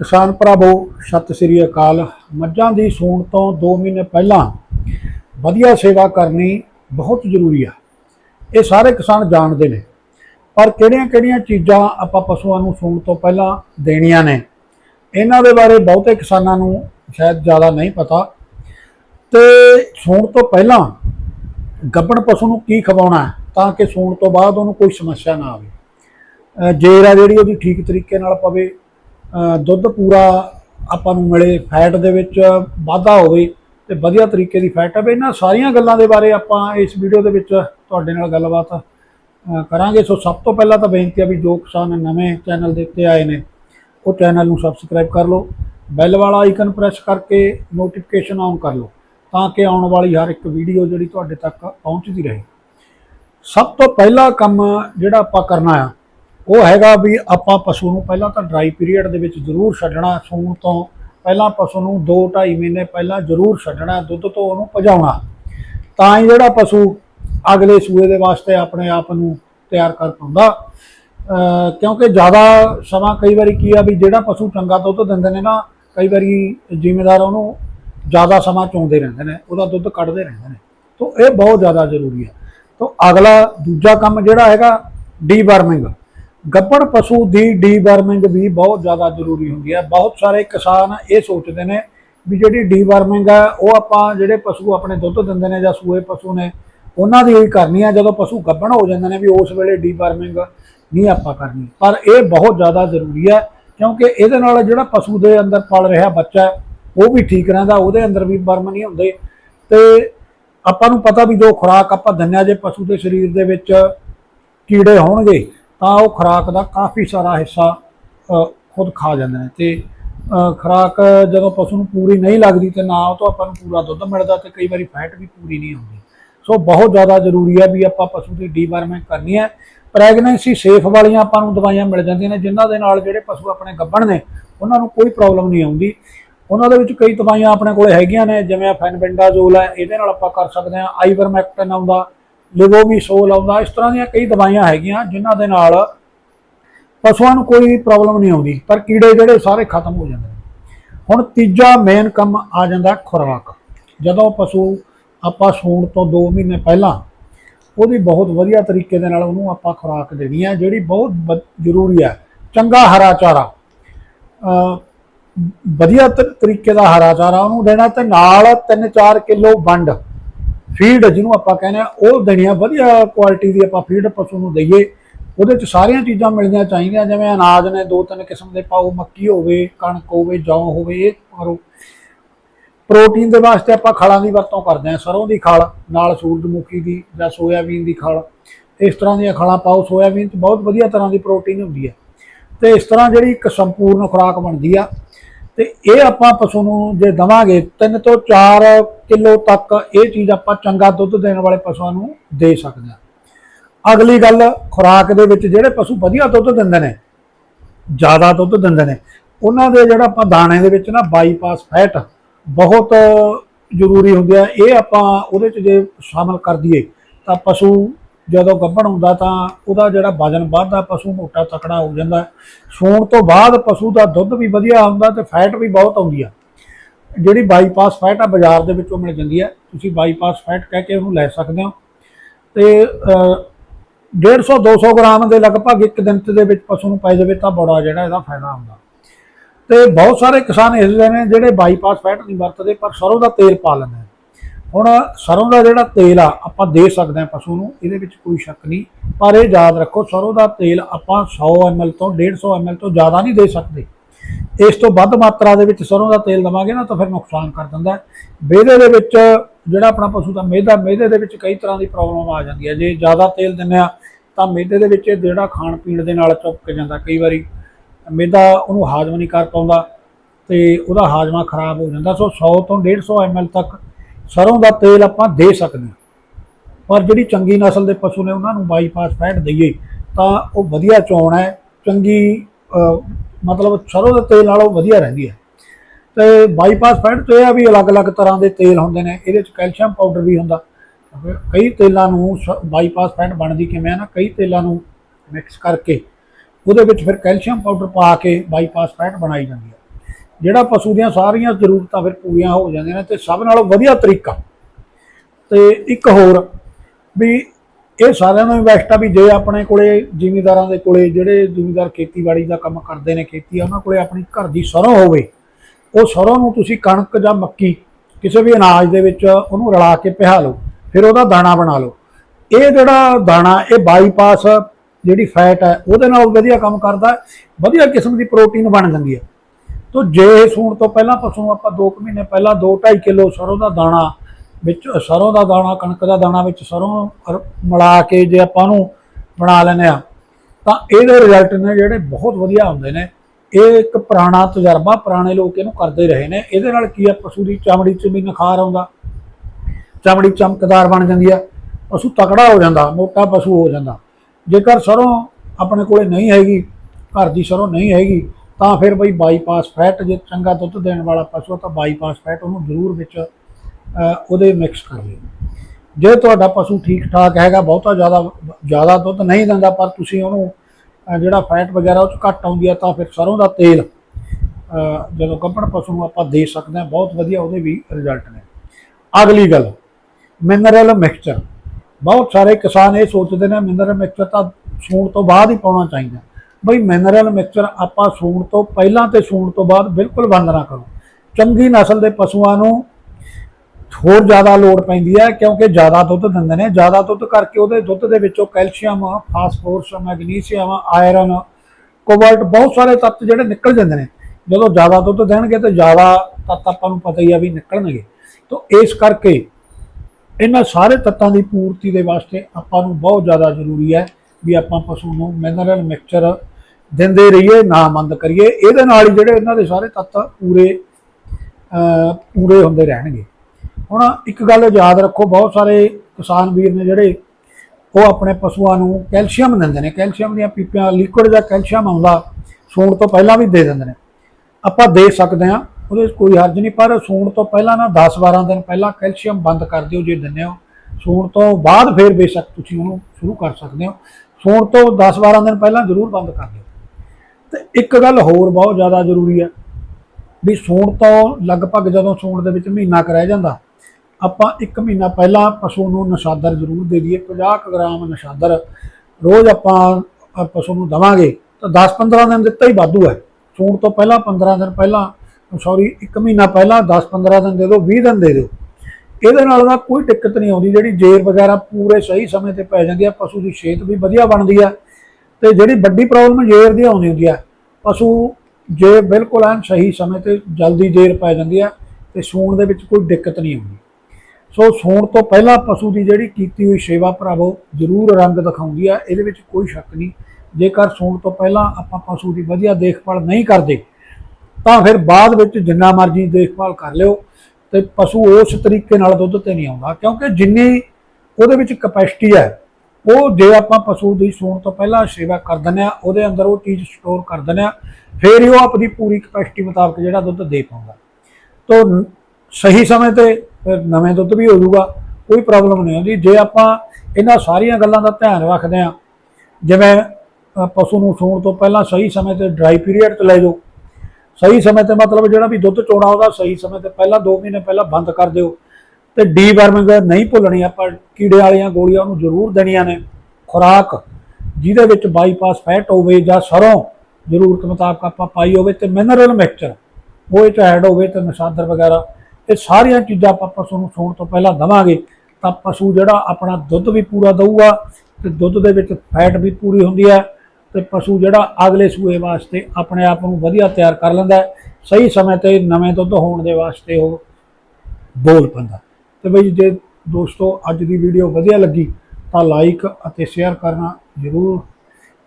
ਕਿਸਾਨ ਭਰਾਵੋ, ਸਤਿ ਸ੍ਰੀ ਅਕਾਲ। ਮੱਝਾਂ ਦੀ ਸੂਣ ਤੋਂ 2 ਮਹੀਨੇ ਪਹਿਲਾਂ ਵਧੀਆ ਸੇਵਾ ਕਰਨੀ ਬਹੁਤ ਜ਼ਰੂਰੀ ਆ। ਇਹ ਸਾਰੇ ਕਿਸਾਨ ਜਾਣਦੇ ਨੇ। ਪਰ ਕਿਹੜੀਆਂ-ਕਿਹੜੀਆਂ ਚੀਜ਼ਾਂ ਆਪਾਂ ਪਸ਼ੂਆਂ ਨੂੰ ਸੂਣ ਤੋਂ ਪਹਿਲਾਂ ਦੇਣੀਆਂ ਨੇ? ਇਹਨਾਂ ਦੇ ਬਾਰੇ ਬਹੁਤੇ ਕਿਸਾਨਾਂ ਨੂੰ ਸ਼ਾਇਦ ਜ਼ਿਆਦਾ ਨਹੀਂ ਪਤਾ। ਤੇ ਸੂਣ ਤੋਂ ਪਹਿਲਾਂ ਗੱਬਣ ਪਸ਼ੂ ਨੂੰ ਕੀ ਖਵਾਉਣਾ ਤਾਂ ਕਿ ਸੂਣ ਤੋਂ ਬਾਅਦ ਉਹਨੂੰ ਕੋਈ ਸਮੱਸਿਆ ਨਾ ਆਵੇ। ਜੇਰ ਆ ਜਿਹੜੀ ਉਹਦੀ ਠੀਕ ਤਰੀਕੇ ਨਾਲ ਪਵੇ ਦੁੱਧ ਪੂਰਾ ਆਪਾਂ ਨੂੰ ਮਿਲੇ ਫੈਟ ਦੇ ਵਿੱਚ ਵਾਧਾ ਹੋਵੇ ਤੇ ਵਧੀਆ ਤਰੀਕੇ ਦੀ ਫੈਟ ਆਵੇ ਇਹਨਾਂ ਸਾਰੀਆਂ ਗੱਲਾਂ ਦੇ ਬਾਰੇ ਆਪਾਂ ਇਸ ਵੀਡੀਓ ਦੇ ਵਿੱਚ ਤੁਹਾਡੇ ਨਾਲ ਗੱਲਬਾਤ ਕਰਾਂਗੇ। ਸੋ ਸਭ ਤੋਂ ਪਹਿਲਾਂ ਤਾਂ ਬੇਨਤੀ ਆ ਵੀ ਜੋ ਕਿਸਾਨ ਨਵੇਂ ਚੈਨਲ ਦੇ ਉੱਤੇ ਆਏ ਨੇ, ਉਹ ਚੈਨਲ ਨੂੰ ਸਬਸਕ੍ਰਾਈਬ ਕਰ ਲਓ। ਬੈਲ ਵਾਲਾ ਆਈਕਨ ਪ੍ਰੈਸ ਕਰਕੇ ਨੋਟੀਫਿਕੇਸ਼ਨ ਆਨ ਕਰ ਲਓ, ਤਾਂ ਕਿ ਆਉਣ ਵਾਲੀ ਹਰ ਇੱਕ ਵੀਡੀਓ ਜਿਹੜੀ ਤੁਹਾਡੇ ਤੱਕ ਪਹੁੰਚਦੀ ਰਹੇ। ਸਭ ਤੋਂ ਪਹਿਲਾ ਕੰਮ ਜਿਹੜਾ ਆਪਾਂ ਕਰਨਾ ਆ ਉਹ ਹੈਗਾ ਵੀ ਆਪਾਂ ਪਸ਼ੂ ਨੂੰ ਪਹਿਲਾਂ ਤਾਂ ਡਰਾਈ ਪੀਰੀਅਡ ਦੇ ਵਿੱਚ ਜ਼ਰੂਰ ਛੱਡਣਾ, ਸੂਣ ਤੋਂ ਪਹਿਲਾਂ ਪਸ਼ੂ ਨੂੰ 2-2.5 ਮਹੀਨੇ ਪਹਿਲਾਂ ਜ਼ਰੂਰ ਛੱਡਣਾ, ਦੁੱਧ ਤੋਂ ਉਹਨੂੰ ਭਜਾਉਣਾ। ਤਾਂ ਹੀ ਜਿਹੜਾ ਪਸ਼ੂ ਅਗਲੇ ਸੂਏ ਦੇ ਵਾਸਤੇ ਆਪਣੇ ਆਪ ਨੂੰ ਤਿਆਰ ਕਰ ਪਾਉਂਦਾ। ਕਿਉਂਕਿ ਜ਼ਿਆਦਾ ਸਮਾਂ ਕਈ ਵਾਰੀ ਕੀ ਆ ਵੀ ਜਿਹੜਾ ਪਸ਼ੂ ਚੰਗਾ ਦੁੱਧ ਦਿੰਦੇ ਨੇ ਨਾ, ਕਈ ਵਾਰੀ ਜ਼ਿਮੀਦਾਰ ਉਹਨੂੰ ਜ਼ਿਆਦਾ ਸਮਾਂ ਚੋਂਦੇ ਰਹਿੰਦੇ ਨੇ, ਉਹਦਾ ਦੁੱਧ ਕੱਢਦੇ ਰਹਿੰਦੇ ਨੇ। ਤੋਂ ਇਹ ਬਹੁਤ ਜ਼ਿਆਦਾ ਜ਼ਰੂਰੀ ਹੈ ਤੋਂ ਅਗਲਾ ਦੂਜਾ ਕੰਮ ਜਿਹੜਾ ਹੈਗਾ ਡੀਵਰਮਿੰਗ ਗੱਭਣ ਪਸ਼ੂ ਦੀ ਡੀਵਰਮਿੰਗ ਵੀ ਬਹੁਤ ਜ਼ਿਆਦਾ ਜ਼ਰੂਰੀ ਹੁੰਦੀ ਹੈ। ਬਹੁਤ ਸਾਰੇ ਕਿਸਾਨ ਇਹ ਸੋਚਦੇ ਨੇ ਵੀ ਜਿਹੜੀ ਡੀਵਰਮਿੰਗ ਹੈ, ਉਹ ਆਪਾਂ ਜਿਹੜੇ ਪਸ਼ੂ ਆਪਣੇ ਦੁੱਧ ਦਿੰਦੇ ਨੇ ਜਾਂ ਸੂਏ ਪਸ਼ੂ ਨੇ, ਉਹਨਾਂ ਦੀ ਹੀ ਕਰਨੀ ਹੈ। ਜਦੋਂ ਪਸ਼ੂ ਗੱਭਣ ਹੋ ਜਾਂਦੇ ਨੇ ਵੀ ਉਸ ਵੇਲੇ ਡੀਵਰਮਿੰਗ ਨਹੀਂ ਆਪਾਂ ਕਰਨੀ। ਪਰ ਇਹ ਬਹੁਤ ਜ਼ਿਆਦਾ ਜ਼ਰੂਰੀ ਹੈ ਕਿਉਂਕਿ ਇਹਦੇ ਨਾਲ ਜਿਹੜਾ ਪਸ਼ੂ ਦੇ ਅੰਦਰ ਪਲ ਰਿਹਾ ਬੱਚਾ ਉਹ ਵੀ ਠੀਕ ਰਹਿੰਦਾ, ਉਹਦੇ ਅੰਦਰ ਵੀ ਬਰਮ ਨਹੀਂ ਹੁੰਦੇ। ਤੇ ਆਪਾਂ ਨੂੰ ਪਤਾ ਵੀ ਜੋ ਖੁਰਾਕ ਆਪਾਂ ਦਿੰਦੇ ਹਾਂ, ਜੇ ਪਸ਼ੂ ਦੇ ਸਰੀਰ ਦੇ ਵਿੱਚ ਕੀੜੇ ਹੋਣਗੇ ਤਾਂ ਉਹ ਖੁਰਾਕ ਦਾ ਕਾਫੀ ਸਾਰਾ ਹਿੱਸਾ ਖੁਦ ਖਾ ਜਾਂਦੇ ਨੇ ਤੇ ਖੁਰਾਕ ਜਦੋਂ ਪਸ਼ੂ ਨੂੰ ਪੂਰੀ ਨਹੀਂ ਲੱਗਦੀ ਤੇ ਨਾ ਉਹ ਤੋਂ ਆਪਾਂ ਨੂੰ ਪੂਰਾ ਦੁੱਧ ਮਿਲਦਾ ਤੇ ਕਈ ਵਾਰੀ ਫੈਟ ਵੀ ਪੂਰੀ ਨਹੀਂ ਹੁੰਦੀ। ਸੋ ਬਹੁਤ ਜ਼ਿਆਦਾ ਜ਼ਰੂਰੀ ਹੈ ਵੀ ਆਪਾਂ ਪਸ਼ੂ ਦੀ ਡੀਵਰਮਿੰਗ ਕਰਨੀ ਹੈ। ਪ੍ਰੈਗਨੈਂਸੀ ਸੇਫ ਵਾਲੀਆਂ ਆਪਾਂ ਨੂੰ ਦਵਾਈਆਂ ਮਿਲ ਜਾਂਦੀਆਂ ਨੇ, ਜਿਨ੍ਹਾਂ ਦੇ ਨਾਲ ਜਿਹੜੇ ਪਸ਼ੂ ਆਪਣੇ ਗੱਭਣ ਨੇ, ਉਹਨਾਂ ਨੂੰ ਕੋਈ ਪ੍ਰੋਬਲਮ ਨਹੀਂ ਆਉਂਦੀ। ਉਹਨਾਂ ਦੇ ਵਿੱਚ ਕਈ ਦਵਾਈਆਂ ਆਪਣੇ ਕੋਲੇ ਹੈਗੀਆਂ ਨੇ, ਜਿਵੇਂ ਫੈਨਬੈਂਡਾਜ਼ੋਲ ਹੈ, ਇਹਦੇ ਨਾਲ ਆਪਾਂ ਕਰ ਸਕਦੇ ਹਾਂ ਆਈਵਰਮੈਕਟਨ ਆਉਂਦਾ ਲਿਵੋਮੀਸੋਲ ਆਉਂਦਾ ਇਸ ਤਰ੍ਹਾਂ ਦੀਆਂ ਕਈ ਦਵਾਈਆਂ ਹੈਗੀਆਂ ਜਿਨ੍ਹਾਂ ਦੇ ਨਾਲ ਪਸ਼ੂਆਂ ਨੂੰ ਕੋਈ ਪ੍ਰੋਬਲਮ ਨਹੀਂ ਆਉਂਦੀ, ਪਰ ਕੀੜੇ ਜਿਹੜੇ ਸਾਰੇ ਖਤਮ ਹੋ ਜਾਂਦੇ ਹੁਣ ਤੀਜਾ ਮੇਨ ਕੰਮ ਆ ਜਾਂਦਾ ਖੁਰਾਕ। ਜਦੋਂ ਪਸ਼ੂ ਆਪਾਂ ਸੂਣ ਤੋਂ 2 ਮਹੀਨੇ ਪਹਿਲਾਂ, ਉਹਦੀ ਬਹੁਤ ਵਧੀਆ ਤਰੀਕੇ ਦੇ ਨਾਲ ਉਹਨੂੰ ਆਪਾਂ ਖੁਰਾਕ ਦੇਣੀ ਹੈ, ਜਿਹੜੀ ਬਹੁਤ ਬ- ਜ਼ਰੂਰੀ ਹੈ। ਚੰਗਾ ਹਰਾ ਚਾਰਾ। ਵਧੀਆ ਤ- ਤਰੀਕੇ ਦਾ ਹਰਾ ਚਾਰਾ ਉਹਨੂੰ ਦੇਣਾ ਤੇ ਨਾਲ 3-4 ਕਿਲੋ ਵੰਡ। ਫੀਡ ਜਿਹਨੂੰ ਆਪਾਂ ਕਹਿੰਦੇ ਆ ਉਹ ਦੇਣੀ ਆ ਵਧੀਆ ਕੁਆਲਿਟੀ ਦੀ ਆਪਾਂ ਫੀਡ ਪਸ਼ੂ ਨੂੰ ਦਈਏ। ਉਹਦੇ ਚ ਸਾਰੀਆਂ ਚੀਜ਼ਾਂ ਮਿਲਣੀਆਂ ਚਾਹੀਦੀਆਂ, ਜਿਵੇਂ ਅਨਾਜ ਨੇ ਦੋ ਤਿੰਨ ਕਿਸਮ ਦੇ, ਪਾਓ ਮੱਕੀ ਹੋਵੇ, ਕਣਕ ਹੋਵੇ, ਜੌਂ ਹੋਵੇ, ਇਹ ਕਰੋ। ਪ੍ਰੋਟੀਨ ਦੇ ਵਾਸਤੇ ਆਪਾਂ ਖਲਾਂ ਦੀ ਵਰਤੋਂ ਕਰਦੇ ਹਾਂ, ਸਰੋਂ ਦੀ ਖਲ, ਨਾਲ ਸੂਰਜਮੁਖੀ ਦੀ ਜਾਂ ਸੋਇਆਬੀਨ ਦੀ ਖਲ। ਇਸ ਤਰ੍ਹਾਂ ਦੀਆਂ ਖਲਾਂ ਪਾਓ ਸੋਇਆਬੀਨ 'ਚ ਬਹੁਤ ਵਧੀਆ ਤਰ੍ਹਾਂ ਦੀ ਪ੍ਰੋਟੀਨ ਹੁੰਦੀ ਹੈ। ਤੇ ਇਸ ਤਰ੍ਹਾਂ ਜਿਹੜੀ ਇੱਕ ਸੰਪੂਰਨ ਖੁਰਾਕ ਬਣਦੀ ਆ ਤੇ ਇਹ ਆਪਾਂ ਪਸ਼ੂ ਨੂੰ ਜੇ ਦਵਾਂਗੇ 3 ਤੋਂ 4 ਕਿਲੋ ਤੱਕ ਇਹ ਚੀਜ਼ ਆਪਾਂ ਚੰਗਾ ਦੁੱਧ ਦੇਣ ਵਾਲੇ ਪਸ਼ੂਆਂ ਨੂੰ ਦੇ ਸਕਦੇ ਹਾਂ। ਅਗਲੀ ਗੱਲ, ਖੁਰਾਕ ਦੇ ਵਿੱਚ ਜਿਹੜੇ ਪਸ਼ੂ ਵਧੀਆ ਦੁੱਧ ਦਿੰਦੇ ਨੇ, ਜ਼ਿਆਦਾ ਦੁੱਧ ਦਿੰਦੇ ਨੇ, ਉਹਨਾਂ ਦੇ ਜਿਹੜਾ ਆਪਾਂ ਦਾਣੇ ਦੇ ਵਿੱਚ ਨਾ ਬਾਈਪਾਸ ਫੈਟ ਬਹੁਤ ਜ਼ਰੂਰੀ ਹੁੰਦੀ ਹੈ ਇਹ ਆਪਾਂ ਉਹਦੇ ਚ ਜੇ ਸ਼ਾਮਲ ਕਰ ਦਈਏ, ਤਾਂ ਪਸ਼ੂ ਜਦੋਂ ਗੱਭਣ ਹੁੰਦਾ ਤਾਂ ਉਹਦਾ ਜਿਹੜਾ ਵਜਨ ਵੱਧਦਾ ਪਸ਼ੂ ਮੋਟਾ ਤਕੜਾ ਹੋ ਜਾਂਦਾ। ਹੈ। ਸੂਣ ਤੋਂ ਬਾਅਦ ਪਸ਼ੂ ਦਾ ਦੁੱਧ ਵੀ ਵਧੀਆ ਹੁੰਦਾ ਤੇ ਫੈਟ ਵੀ ਬਹੁਤ ਆਉਂਦੀ ਆ। ਜਿਹੜੀ ਬਾਈਪਾਸ ਫੈਟ ਆ ਬਾਜ਼ਾਰ ਦੇ ਵਿੱਚੋਂ ਮਿਲ ਜਾਂਦੀ ਹੈ ਤੁਸੀਂ ਬਾਈਪਾਸ ਫੈਟ ਕਹਿ ਕੇ ਉਹਨੂੰ ਲੈ ਸਕਦੇ ਹੋ। ਤੇ ਅਹ, 150 200 ਗ੍ਰਾਮ ਦੇ ਲਗਭਗ ਇੱਕ ਦਿਨ ਦੇ ਵਿੱਚ ਪਸ਼ੂ ਨੂੰ ਪੈ ਜਾਵੇ ਤਾਂ ਬੜਾ ਜਿਹੜਾ ਇਹਦਾ ਫਾਇਦਾ ਹੁੰਦਾ। ਤੇ ਬਹੁਤ ਸਾਰੇ ਕਿਸਾਨ ਇਸ ਜਿਹੇ ਨੇ ਜਿਹੜੇ ਬਾਈਪਾਸ ਫੈਟ ਨਹੀਂ ਵਰਤਦੇ ਪਰ ਸਰੋਂ ਦਾ ਤੇਲ ਪਾ ਲੈਂਦੇ ਹੁਣ ਸਰੋਂ ਦਾ ਜਿਹੜਾ ਤੇਲ ਆ, ਆਪਾਂ ਦੇ ਸਕਦੇ ਹਾਂ ਪਸ਼ੂ ਨੂੰ, ਇਹਦੇ ਵਿੱਚ ਕੋਈ ਸ਼ੱਕ ਨਹੀਂ। ਪਰ ਇਹ ਯਾਦ ਰੱਖੋ, ਸਰੋਂ ਦਾ ਤੇਲ ਆਪਾਂ 100 ml ਤੋਂ 150 ml ਤੋਂ ਜ਼ਿਆਦਾ ਨਹੀਂ ਦੇ ਸਕਦੇ। ਇਸ ਤੋਂ ਵੱਧ ਮਾਤਰਾ ਦੇ ਵਿੱਚ ਸਰੋਂ ਦਾ ਤੇਲ ਦਵਾਂਗੇ ਨਾ, ਤਾਂ ਫਿਰ ਨੁਕਸਾਨ ਕਰ ਦਿੰਦਾ ਹੈ। ਦੇ ਵਿੱਚ ਜਿਹੜਾ ਆਪਣਾ ਪਸ਼ੂ ਦਾ ਮੇਦਾ, ਮੇਦੇ ਦੇ ਵਿੱਚ ਕਈ ਤਰ੍ਹਾਂ ਦੀ ਪ੍ਰੋਬਲਮ ਆ ਜਾਂਦੀ ਹੈ। ਜੇ ਜ਼ਿਆਦਾ ਤੇਲ ਦਿੰਦੇ ਆ, ਤਾਂ ਮੇਦੇ ਦੇ ਵਿੱਚ ਜਿਹੜਾ ਖਾਣ ਪੀਣ ਦੇ ਨਾਲ ਚੁੱਕ ਜਾਂਦਾ ਕਈ ਵਾਰੀ। ਮੇਦਾ ਉਹਨੂੰ ਹਾਜ਼ਮ ਨਹੀਂ ਕਰ ਪਾਉਂਦਾ ਤੇ ਉਹਦਾ ਹਾਜ਼ਮਾ ਖਰਾਬ ਹੋ ਜਾਂਦਾ। ਸੋ 100 ਤੋਂ 150 ml ਤੱਕ ਸਰੋਂ ਦਾ ਤੇਲ ਆਪਾਂ ਦੇ ਸਕਦੇ ਹਾਂ। ਪਰ ਜਿਹੜੀ ਚੰਗੀ ਨਸਲ ਦੇ ਪਸ਼ੂ ਨੇ ਉਹਨਾਂ ਨੂੰ ਬਾਈਪਾਸ ਫੈਟ ਦਈਏ, ਤਾਂ ਉਹ ਵਧੀਆ ਚੋਣ ਹੈ, ਚੰਗੀ ਮਤਲਬ ਸਰੋਂ ਦੇ ਤੇਲ ਨਾਲੋਂ ਵਧੀਆ ਰਹਿੰਦੀ ਹੈ। ਤੇ ਬਾਈਪਾਸ ਫੈਟ ਤੇ ਇਹ ਆ ਵੀ ਅਲੱਗ-ਅਲੱਗ ਤਰ੍ਹਾਂ ਦੇ ਤੇਲ ਹੁੰਦੇ ਨੇ, ਇਹਦੇ ਚ ਕੈਲਸ਼ੀਅਮ ਪਾਊਡਰ ਵੀ ਹੁੰਦਾ। ਕਈ ਤੇਲਾਂ ਨੂੰ ਬਾਈਪਾਸ ਫੈਟ ਬਣਦੀ ਕਿਵੇਂ ਆ ਨਾ, ਕਈ ਤੇਲਾਂ ਨੂੰ ਮਿਕਸ ਕਰਕੇ, ਉਹਦੇ ਵਿੱਚ ਫਿਰ ਕੈਲਸ਼ੀਅਮ ਪਾਊਡਰ ਪਾ ਕੇ ਬਾਈਪਾਸ ਫੈਟ ਬਣਾਈ ਜਾਂਦੀ ਹੈ। ਜਿਹੜਾ ਪਸ਼ੂ ਦੀਆਂ ਸਾਰੀਆਂ ਜ਼ਰੂਰਤਾਂ ਫਿਰ ਪੂਰੀਆਂ ਹੋ ਜਾਂਦੀਆਂ ਨੇ ਤੇ ਸਭ ਨਾਲੋਂ ਵਧੀਆ ਤਰੀਕਾ। ਤੇ ਇੱਕ ਹੋਰ ਵੀ ਇਹ ਸਾਰਿਆਂ ਨੂੰ ਇਨਵੈਸਟ ਆ ਵੀ ਜੇ ਆਪਣੇ ਕੋਲੇ ਜ਼ਿਮੀਂਦਾਰਾਂ ਦੇ ਕੋਲੇ ਜਿਹੜੇ ਜ਼ਿਮੀਂਦਾਰ ਖੇਤੀਬਾੜੀ ਦਾ ਕੰਮ ਕਰਦੇ ਨੇ ਖੇਤੀ ਉਹਨਾਂ ਕੋਲੇ ਆਪਣੀ ਘਰ ਦੀ ਸਰੋਂ ਹੋਵੇ, ਉਹ ਸਰੋਂ ਨੂੰ ਤੁਸੀਂ ਕਣਕ ਜਾਂ ਮੱਕੀ ਕਿਸੇ ਵੀ ਅਨਾਜ ਦੇ ਵਿੱਚ ਉਹਨੂੰ ਰਲਾ ਕੇ ਪਿਹਾ ਲਓ, ਫਿਰ ਉਹਦਾ ਦਾਣਾ ਬਣਾ ਲਓ। ਇਹ ਜਿਹੜਾ ਦਾਣਾ, ਇਹ ਬਾਈਪਾਸ ਜਿਹੜੀ ਫੈਟ ਹੈ, ਉਹਦੇ ਨਾਲ ਵਧੀਆ ਕੰਮ ਕਰਦਾ, ਵਧੀਆ ਕਿਸਮ ਦੀ ਪ੍ਰੋਟੀਨ ਬਣ ਜਾਂਦੀ ਹੈ। ਤੋ ਜੇ ਇਹ ਸੂਣ ਤੋਂ ਪਹਿਲਾਂ ਪਸ਼ੂ ਨੂੰ ਆਪਾਂ 2 ਮਹੀਨੇ ਪਹਿਲਾਂ 2.5 ਕਿਲੋ ਸਰੋਂ ਦਾ ਦਾਣਾ ਵਿੱਚ, ਸਰੋਂ ਦਾ ਦਾਣਾ, ਕਣਕ ਦਾ ਦਾਣਾ ਵਿੱਚ ਸਰੋਂ ਮਿਲਾ ਕੇ ਜੇ ਆਪਾਂ ਉਹਨੂੰ ਬਣਾ ਲੈਂਦੇ ਆ ਤਾਂ ਇਹਦੇ ਰਿਜ਼ਲਟ ਨੇ ਜਿਹੜੇ ਬਹੁਤ ਵਧੀਆ ਹੁੰਦੇ ਨੇ। ਇਹ ਇੱਕ ਪੁਰਾਣਾ ਤਜਰਬਾ, ਪੁਰਾਣੇ ਲੋਕ ਇਹਨੂੰ ਕਰਦੇ ਰਹੇ ਨੇ। ਇਹਦੇ ਨਾਲ ਕੀ ਆ, ਪਸ਼ੂ ਦੀ ਚਮੜੀ 'ਚ ਵੀ ਨਿਖਾਰ ਆਉਂਦਾ। ਚਮੜੀ ਚਮਕਦਾਰ ਬਣ ਜਾਂਦੀ ਆ, ਪਸ਼ੂ ਤਕੜਾ ਹੋ ਜਾਂਦਾ, ਮੋਟਾ ਪਸ਼ੂ ਹੋ ਜਾਂਦਾ। ਜੇਕਰ ਸਰੋਂ ਆਪਣੇ ਕੋਲੇ ਨਹੀਂ ਹੈਗੀ, ਘਰ ਦੀ ਸਰੋਂ ਨਹੀਂ ਹੈਗੀ ਤਾਂ ਫਿਰ ਬਈ ਬਾਈਪਾਸ ਫੈਟ ਜੇ ਚੰਗਾ ਦੁੱਧ ਦੇਣ ਵਾਲਾ ਪਸ਼ੂ ਤਾਂ ਬਾਈਪਾਸ ਫੈਟ ਉਹਨੂੰ ਜ਼ਰੂਰ ਵਿੱਚ ਉਹਦੇ ਮਿਕਸ ਕਰ ਲਿਓ। ਜੇ ਤੁਹਾਡਾ ਪਸ਼ੂ ਠੀਕ ਠਾਕ ਹੈਗਾ, ਬਹੁਤਾ ਜ਼ਿਆਦਾ ਜ਼ਿਆਦਾ ਦੁੱਧ ਨਹੀਂ ਦਿੰਦਾ, ਪਰ ਤੁਸੀਂ ਉਹਨੂੰ ਜਿਹੜਾ ਫੈਟ ਵਗੈਰਾ ਉਹ 'ਚ ਘੱਟ ਆਉਂਦੀ ਆ, ਤਾਂ ਫਿਰ ਸਰੋਂ ਦਾ ਤੇਲ ਜਦੋਂ ਗੱਭਣ ਪਸ਼ੂ ਨੂੰ ਆਪਾਂ ਦੇ ਸਕਦੇ ਹਾਂ ਬਹੁਤ ਵਧੀਆ ਉਹਦੇ ਵੀ ਰਿਜ਼ਲਟ ਨੇ। ਅਗਲੀ ਗੱਲ ਮਿਨਰਲ ਮਿਕਸਚਰ ਬਹੁਤ ਸਾਰੇ ਕਿਸਾਨ ਇਹ ਸੋਚਦੇ ਨੇ ਮਿਨਰਲ ਮਿਕਸਚਰ ਤਾਂ ਸੂਣ ਤੋਂ ਬਾਅਦ ਹੀ ਪਾਉਣਾ ਚਾਹੀਦਾ। ਬਈ ਮਿਨਰਲ ਮਿਕਸਚਰ ਆਪਾਂ ਸੂਣ ਤੋਂ ਪਹਿਲਾਂ ਤੇ ਸੂਣ ਤੋਂ ਬਾਅਦ ਬਿਲਕੁਲ ਬੰਦ ਨਾ ਕਰੋ। ਚੰਗੀ ਨਸਲ ਦੇ ਪਸ਼ੂਆਂ ਨੂੰ ਹੋਰ ਜ਼ਿਆਦਾ ਲੋੜ ਪੈਂਦੀ ਹੈ ਕਿਉਂਕਿ ਜ਼ਿਆਦਾ ਦੁੱਧ ਦਿੰਦੇ ਨੇ। ਜ਼ਿਆਦਾ ਦੁੱਧ ਕਰਕੇ ਉਹਦੇ ਦੁੱਧ ਦੇ ਵਿੱਚੋਂ calcium, phosphorus, magnesium, iron, cobalt ਬਹੁਤ ਸਾਰੇ ਤੱਤ ਜਿਹੜੇ ਨਿਕਲ ਜਾਂਦੇ ਨੇ। ਜਦੋਂ ਜ਼ਿਆਦਾ ਦੁੱਧ ਦੇਣਗੇ ਤਾਂ ਜ਼ਿਆਦਾ ਤੱਤ ਆਪਾਂ ਨੂੰ ਪਤਾ ਹੀ ਆ ਵੀ ਨਿਕਲਣਗੇ। ਤਾਂ ਇਸ ਕਰਕੇ ਇਹਨਾਂ ਸਾਰੇ ਤੱਤਾਂ ਦੀ ਪੂਰਤੀ ਦੇ ਵਾਸਤੇ ਆਪਾਂ ਨੂੰ ਬਹੁਤ ਜ਼ਿਆਦਾ ਜ਼ਰੂਰੀ ਹੈ ਵੀ ਆਪਾਂ ਪਸ਼ੂ ਨੂੰ ਮਿਨਰਲ ਮਿਕਸਚਰ ਦਿੰਦੇ ਰਹੀਏ, ਨਾ ਬੰਦ ਕਰੀਏ, ਇਹਦੇ ਨਾਲ ਹੀ ਜਿਹੜੇ ਇਹਨਾਂ ਦੇ ਸਾਰੇ ਤੱਤ ਪੂਰੇ ਪੂਰੇ ਹੁੰਦੇ ਰਹਿਣਗੇ। ਹੁਣ ਇੱਕ ਗੱਲ ਯਾਦ ਰੱਖੋ, ਬਹੁਤ ਸਾਰੇ ਕਿਸਾਨ ਵੀਰ ਨੇ ਜਿਹੜੇ, ਉਹ ਆਪਣੇ ਪਸ਼ੂਆਂ ਨੂੰ ਕੈਲਸ਼ੀਅਮ ਦਿੰਦੇ ਨੇ। ਕੈਲਸ਼ੀਅਮ ਦੀਆਂ ਪੀਪੀਆਂ ਲਿਕੁਇਡ ਜਾਂ ਕੈਲਸ਼ੀਅਮ ਆਉਂਦਾ, ਸੂਣ ਤੋਂ ਪਹਿਲਾਂ ਵੀ ਦੇ ਦਿੰਦੇ ਨੇ। ਆਪਾਂ ਦੇ ਸਕਦੇ ਹਾਂ, ਉਹਦੇ 'ਚ ਕੋਈ ਹਰਜ ਨਹੀਂ, ਪਰ ਸੂਣ ਤੋਂ ਪਹਿਲਾਂ ਨਾ 10-12 ਦਿਨ ਪਹਿਲਾਂ ਕੈਲਸ਼ੀਅਮ ਬੰਦ ਕਰ ਦਿਓ ਜੇ ਦਿੰਦੇ ਹੋ। ਸੂਣ ਤੋਂ ਬਾਅਦ ਫਿਰ ਬੇਸ਼ੱਕ ਤੁਸੀਂ ਉਹਨੂੰ ਸ਼ੁਰੂ ਕਰ ਸਕਦੇ ਹੋ। ਸੂਣ ਤੋਂ 10-12 ਦਿਨ ਪਹਿਲਾਂ ਜ਼ਰੂਰ ਬੰਦ ਕਰ ਦਿਓ। ਤੇ ਇੱਕ ਗੱਲ ਹੋਰ ਬਹੁਤ ਜ਼ਿਆਦਾ ਜ਼ਰੂਰੀ ਹੈ ਵੀ ਸੂਣ ਤੋਂ ਲਗਭਗ ਜਦੋਂ ਸੂਣ ਦੇ ਵਿੱਚ ਮਹੀਨਾ ਕੁ ਰਹਿ ਜਾਂਦਾ, ਆਪਾਂ ਇੱਕ ਮਹੀਨਾ ਪਹਿਲਾਂ ਪਸ਼ੂ ਨੂੰ ਨਸ਼ਾਦਰ ਜ਼ਰੂਰ ਦੇ ਦਈਏ 50 ਕੁ ਗ੍ਰਾਮ ਨਸ਼ਾਦਰ ਰੋਜ਼ ਆਪਾਂ ਪਸ਼ੂ ਨੂੰ ਦਵਾਂਗੇ ਤਾਂ 10-15 ਦਿਨ ਦਿੱਤਾ ਹੀ ਵਾਧੂ ਹੈ। ਸੂਣ ਤੋਂ ਪਹਿਲਾਂ 15 ਦਿਨ ਪਹਿਲਾਂ ਸੌਰੀ ਇੱਕ ਮਹੀਨਾ ਪਹਿਲਾਂ 10-15 ਦਿਨ ਦੇ ਦਿਓ 20 ਦਿਨ ਦੇ ਦਿਓ। ਇਹਦੇ ਨਾਲ ਨਾ ਕੋਈ ਦਿੱਕਤ ਨਹੀਂ ਆਉਂਦੀ, ਜਿਹੜੀ ਜੇਰ ਵਗੈਰਾ ਪੂਰੇ ਸਹੀ ਸਮੇਂ ਤੇ ਪੈ ਜਾਂਦੀ ਹੈ, ਪਸ਼ੂ ਦੀ ਸਿਹਤ ਵੀ ਵਧੀਆ ਬਣਦੀ ਹੈ। ਤੇ ਜਿਹੜੀ ਵੱਡੀ ਪ੍ਰੋਬਲਮ ਜੇਰ ਦੀ ਆਉਂਦੀ ਹੁੰਦੀ ਹੈ ਪਸ਼ੂ ਜੇ ਬਿਲਕੁਲ ਐਨ ਸਹੀ ਸਮੇਂ ਤੇ ਜਲਦੀ ਜੇਰ ਪੈ ਜਾਂਦੀ ਹੈ ਤੇ ਸੂਣ ਦੇ ਵਿੱਚ ਕੋਈ ਦਿੱਕਤ ਨਹੀਂ ਆਉਂਦੀ। ਸੋ ਸੂਣ ਤੋਂ ਪਹਿਲਾਂ ਪਸ਼ੂ ਦੀ ਜਿਹੜੀ ਕੀਤੀ ਹੋਈ ਸੇਵਾ ਭਰਾਵੋ, ਜ਼ਰੂਰ ਰੰਗ ਦਿਖਾਉਂਦੀ ਹੈ ਇਹਦੇ ਵਿੱਚ ਕੋਈ ਸ਼ੱਕ ਨਹੀਂ। ਜੇਕਰ ਸੂਣ ਤੋਂ ਪਹਿਲਾਂ ਆਪਾਂ ਪਸ਼ੂ ਦੀ ਵਧੀਆ ਦੇਖਭਾਲ ਨਹੀਂ ਕਰਦੇ, ਤਾਂ ਫਿਰ ਬਾਅਦ ਵਿੱਚ ਜਿੰਨਾ ਮਰਜ਼ੀ ਦੇਖਭਾਲ ਕਰ ਲਿਓ ਤੇ ਪਸ਼ੂ ਉਸ ਤਰੀਕੇ ਨਾਲ ਦੁੱਧ ਤੇ ਨਹੀਂ ਆਉਂਦਾ, ਕਿਉਂਕਿ ਜਿੰਨੀ ਉਹਦੇ ਵਿੱਚ ਕਪੈਸਿਟੀ ਹੈ ਉਹ ਜੇ ਆਪਾਂ ਪਸ਼ੂ ਦੀ ਸੂਣ ਤੋਂ ਪਹਿਲਾਂ ਸੇਵਾ ਕਰ ਦਿੰਦੇ ਆ ਉਹਦੇ ਅੰਦਰ ਉਹ ਚੀਜ਼ ਸਟੋਰ ਕਰ ਦਿੰਦੇ ਆ ਫਿਰ ਹੀ ਉਹ ਆਪਣੀ ਪੂਰੀ ਕਪੈਸਿਟੀ ਮੁਤਾਬਕ ਜਿਹੜਾ ਦੁੱਧ ਦੇ ਪਾਉਂਦਾ। ਤੋ ਸਹੀ ਸਮੇਂ ਤੇ ਫਿਰ ਨਵੇਂ ਦੁੱਧ ਵੀ ਹੋ ਜਾਊਗਾ, ਕੋਈ ਪ੍ਰੋਬਲਮ ਨਹੀਂ ਆਉਂਦੀ ਜੇ ਆਪਾਂ ਇਹਨਾਂ ਸਾਰੀਆਂ ਗੱਲਾਂ ਦਾ ਧਿਆਨ ਰੱਖਦੇ ਆ ਜਿਵੇਂ ਪਸ਼ੂ ਨੂੰ ਸੂਣ ਤੋਂ ਪਹਿਲਾਂ ਸਹੀ ਸਮੇਂ ਤੇ ਡਰਾਈ ਪੀਰੀਅਡ ਤੇ ਲੈ ਜਾਓ। ਸਹੀ ਸਮੇਂ ਤੇ ਮਤਲਬ ਜਿਹੜਾ ਵੀ ਦੁੱਧ ਚੋਣਾ ਉਹਦਾ ਸਹੀ ਸਮੇਂ ਤੇ ਪਹਿਲਾਂ 2 ਮਹੀਨੇ ਪਹਿਲਾਂ ਬੰਦ ਕਰ ਦਿਓ। ਤੇ ਡੀਵਰਮਿੰਗ ਨਹੀਂ ਭੁੱਲਣੀ, ਆਪਾਂ ਕੀੜੇ ਵਾਲੀਆਂ ਗੋਲੀਆਂ ਉਹਨੂੰ ਜ਼ਰੂਰ ਦੇਣੀਆਂ ਨੇ। ਖੁਰਾਕ ਜਿਹਦੇ ਵਿੱਚ ਬਾਈਪਾਸ ਫੈਟ ਹੋਵੇ ਜਾਂ ਸਰੋਂ, ਜ਼ਰੂਰਤ ਮੁਤਾਬਕ ਆਪਾਂ ਪਾਈ ਹੋਵੇ ਤੇ ਮਿਨਰਲ ਮਿਕਸਚਰ ਉਹ ਇਹ ਚ ਐਡ ਹੋਵੇ ਤੇ ਨਸ਼ਾਦਰ ਵਗੈਰਾ, ਇਹ ਸਾਰੀਆਂ ਚੀਜ਼ਾਂ ਆਪਾਂ ਪਸ਼ੂ ਨੂੰ ਸੌਣ ਤੋਂ ਪਹਿਲਾਂ ਦਵਾਂਗੇ। ਤਾਂ ਪਸ਼ੂ ਜਿਹੜਾ ਆਪਣਾ ਦੁੱਧ ਵੀ ਪੂਰਾ ਦਊਗਾ ਤੇ ਦੁੱਧ ਦੇ ਵਿੱਚ ਫੈਟ ਵੀ ਪੂਰੀ ਹੁੰਦੀ ਹੈ ਤੇ ਪਸ਼ੂ ਜਿਹੜਾ ਅਗਲੇ ਸੂਏ ਵਾਸਤੇ ਆਪਣੇ ਆਪ ਨੂੰ ਵਧੀਆ ਤਿਆਰ ਕਰ ਲੈਂਦਾ ਸਹੀ ਸਮੇਂ ਤੇ ਨਵੇਂ ਦੁੱਧ ਹੋਣ ਦੇ ਵਾਸਤੇ ਉਹ ਬੋਲ ਪੈਂਦਾ। ਤੇ ਬਈ ਜੇ ਦੋਸਤੋ ਅੱਜ ਦੀ ਵੀਡੀਓ ਵਧੀਆ ਲੱਗੀ ਤਾਂ ਲਾਈਕ ਅਤੇ ਸ਼ੇਅਰ ਕਰਨਾ ਜ਼ਰੂਰ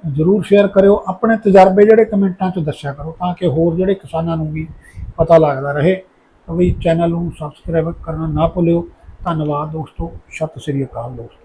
ਜ਼ਰੂਰ ਸ਼ੇਅਰ ਕਰਿਓ। ਆਪਣੇ ਤਜਰਬੇ ਜਿਹੜੇ ਕਮੈਂਟਾਂ 'ਚ ਦੱਸਿਆ ਕਰੋ ਤਾਂ ਕਿ ਹੋਰ ਜਿਹੜੇ ਕਿਸਾਨਾਂ ਨੂੰ ਵੀ ਪਤਾ ਲੱਗਦਾ ਰਹੇ। ਤਾਂ ਬਈ ਚੈਨਲ ਨੂੰ ਸਬਸਕ੍ਰਾਈਬ ਕਰਨਾ ਨਾ ਭੁੱਲਿਓ। ਧੰਨਵਾਦ ਦੋਸਤੋ। ਸਤਿ ਸ੍ਰੀ ਅਕਾਲ ਦੋਸਤੋ।